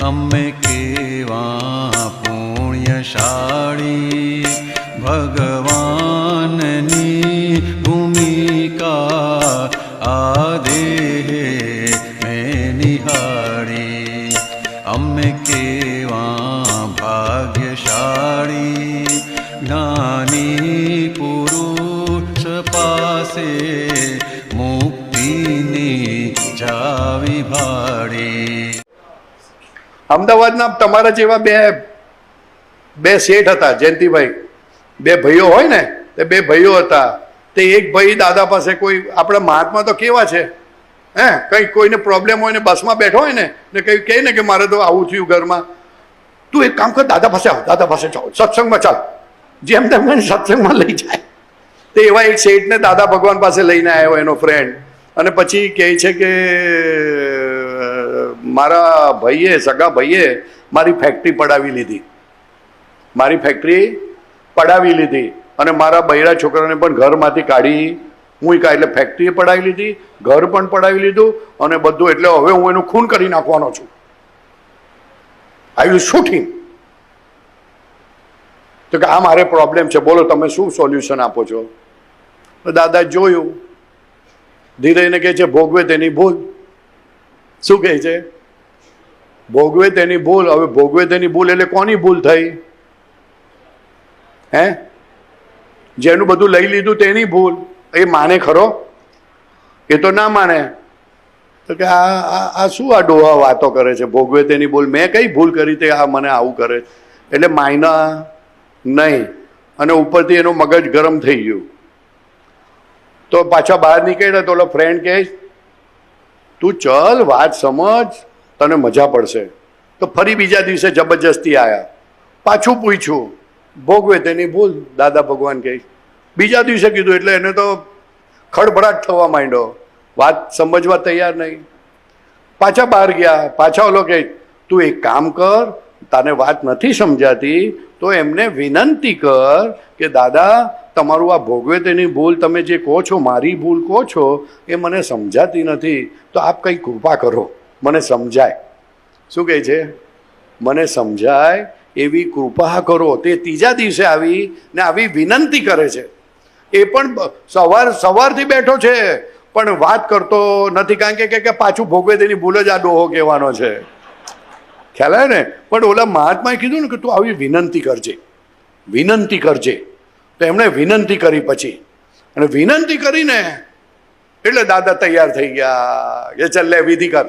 અમે કેવા પુણ્યશાળી ભગવાનની ભૂમિકા આ દેહે મેં નિહાળી. અમે કેવા ભાગ્યશાળી જ્ઞાની પુરુષ પાસે મુક્તિની જાવી ભાડી અમદાવાદના તમારા જેવા બે બે શેઠ હતા, જયંતિભાઈ. બે ભાઈઓ હોય ને, તે બે ભાઈઓ હતા. તે એક ભાઈ દાદા પાસે કોઈ, આપણા મહાત્મા તો કેવા છે? હે, કંઈ કોઈને પ્રોબ્લેમ હોય ને, બસમાં બેઠો હોય ને ને કંઈ કહે ને કે મારે તો આવું થયું ઘરમાં. તું એક કામ કર, દાદા પાસે આવ, દાદા પાસે જાઓ, સત્સંગમાં ચાલ. જેમ તેમ સત્સંગમાં લઈ જાય. તે એવા એક શેઠને દાદા ભગવાન પાસે લઈને આવ્યો એનો ફ્રેન્ડ અને પછી કહે છે કે મારા ભાઈએ, સગા ભાઈએ મારી ફેક્ટરી પડાવી લીધી. મારી ફેક્ટરી પડાવી લીધી અને મારા બૈરા છોકરાને પણ ઘરમાંથી કાઢી કા એટલે ફેક્ટરી પડાવી લીધી, ઘર પણ પડાવી લીધું અને બધું એટલે હવે હું એનું ખૂન કરી નાખવાનો છું. આઈ વિલ શૂટિંગ તો કે આ મારે પ્રોબ્લેમ છે, બોલો તમે શું સોલ્યુશન આપો છો? દાદા જોયું. ધીરેને કહે છે, ભોગવે તેની ભૂલ. શું કહે છે? ભોગવે તેની ભૂલ, હવે ભોગવે તેની ભૂલ એટલે કોની ભૂલ થઈ? હે? જેનું બધું લઈ લીધું તેની ભૂલ. એ માને ખરો? એ તો ના માને. તો કે આ આ શું આ ડોહા વાતો કરે છે? ભોગવે તેની ભૂલ. મેં કઈ ભૂલ કરી તે? આ મને આવું કરે એટલે માયના નહીં. અને ઉપરથી એનું મગજ ગરમ થઈ ગયું. તો પાછા બહાર નીકળ્યા તો ઓલો ફ્રેન્ડ કહે તું ચલ, વાત સમજ. તને મજા પડશે. તો ફરી બીજા દિવસે જબરજસ્તી આવ્યા પાછું પૂછ્યું ભોગવે તેની ભૂલ? દાદા ભગવાન કહે, બીજા દિવસે કીધું, એટલે એને તો ખડભડાટ થવા માંડ્યો. વાત સમજવા તૈયાર નહીં. પાછા બહાર ગયા. પાછા ઓલો કે તું એક કામ કર, તને વાત નથી સમજાતી, તો એમને વિનંતી કર કે, દાદા, તમારું આ ભોગવે તેની ભૂલ તમે જે કહો છો, મારી ભૂલ કહો છો, એ મને સમજાતી નથી. તો આપ કંઈ કૃપા કરો. મને સમજાય. શું કહે છે? મને સમજાય, એવી કૃપા કરો. તે ત્રીજા દિવસે આવી ને આવી વિનંતી કરે છે. એ પણ સવાર, સવારથી બેઠો છે, પણ વાત કરતો નથી, કારણ કે, કે- પાછું ભોગવે તેની ભૂલ જ આ ડોહો કહેવાનો છે. ખ્યાલ આવે ને? પણ ઓલા મહાત્માએ કીધું ને કે તું આવી વિનંતી કરજે. વિનંતી કરજે. તો એમણે વિનંતી કરી પછી. અને વિનંતી કરીને એટલે દાદા તૈયાર થઈ ગયા. કે ચાલ લે, વિધિ કર.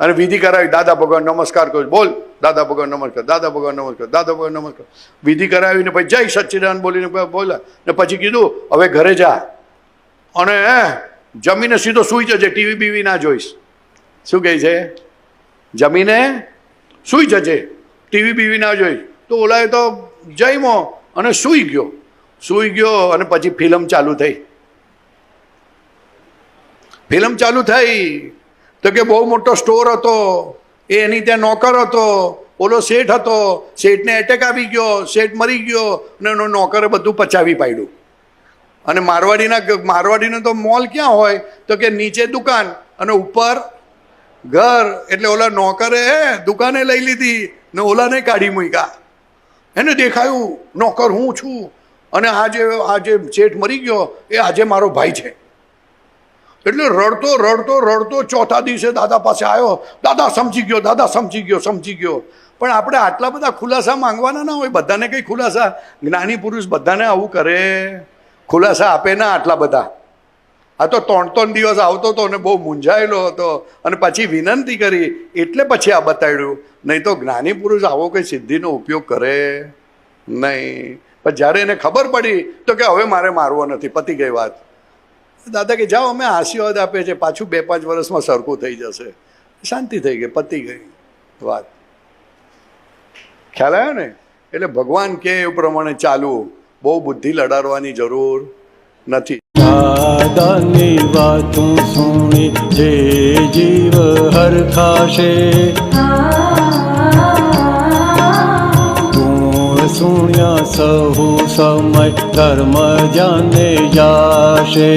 અને વિધિ કરાવી, દાદા ભગવાન, નમસ્કાર કરું બોલ, દાદા ભગવાન, નમસ્કાર, દાદા ભગવાન, નમસ્કાર, દાદા ભગવાન, નમસ્કાર. વિધિ કરાવીને પછી જય સચ્ચિદાન બોલીને બોલ્યા. ને પછી કીધું, હવે ઘરે જા. અને જમીને સીધો સૂઈ જજે, ટીવી બીવી ના જોઈશ. શું કહે છે? જમીને સૂઈ જજે, ટીવી બીવી ના જોઈશ. તો ઓલાએ તો જઈમો અને સૂઈ ગયો. સૂઈ ગયો અને પછી ફિલ્મ ચાલુ થઈ. ફિલ્મ ચાલુ થઈ. તો કે બહુ મોટો સ્ટોર હતો, એ એની ત્યાં નોકર હતો, ઓલો શેઠ હતો, શેઠને એટેક આવી ગયો, શેઠ મરી ગયો અને એનો નોકરે બધું પચાવી પાડ્યું. અને મારવાડીના મારવાડીનો તો મોલ ક્યાં હોય? તો કે નીચે દુકાન અને ઉપર ઘર. એટલે ઓલા નોકરે દુકાને લઈ લીધી ને ઓલાને કાઢી મૂક્યા. એને દેખાયું, નોકર હું છું? અને આજે આજે શેઠ મરી ગયો, એ આજે મારો ભાઈ છે. એટલે રડતો રડતો રડતો ચોથા દિવસે દાદા પાસે આવ્યો. દાદા સમજી ગયો, દાદા સમજી ગયો સમજી ગયો. પણ આપણે આટલા બધા ખુલાસા માંગવાના ના હોય? બધાને કંઈ ખુલાસા? જ્ઞાની પુરુષ બધાને આવું કરે. ખુલાસા આપે ના આટલા બધા. આ તો ત્રણ ત્રણ દિવસ આવતો હતો અને બહુ મૂંઝાયેલો હતો. અને પછી વિનંતી કરી, એટલે પછી આ બતાડ્યું. નહીં તો જ્ઞાની પુરુષ આવો કંઈ સિદ્ધિનો ઉપયોગ કરે? નહીં. પણ જ્યારે એને ખબર પડી, તો કે હવે મારે મારવો નથી. પતી ગઈ વાત. દાદા કે જાઓ અમે આશીર્વાદ આપે છે પાછું બે પાંચ વર્ષમાં સરખું થઈ જશે. શાંતિ થઈ ગઈ પતી ગઈ વાત. ખ્યાલ આવ્યો ને? એટલે ભગવાન કે એ પ્રમાણે ચાલવું બહુ બુદ્ધિ લડાડવાની જરૂર નથી. દાદાની વાતું સુણી જે જીવ હરખાશે. તું સુણ્યા સહુ સમય ધર્મ જાને જાશે.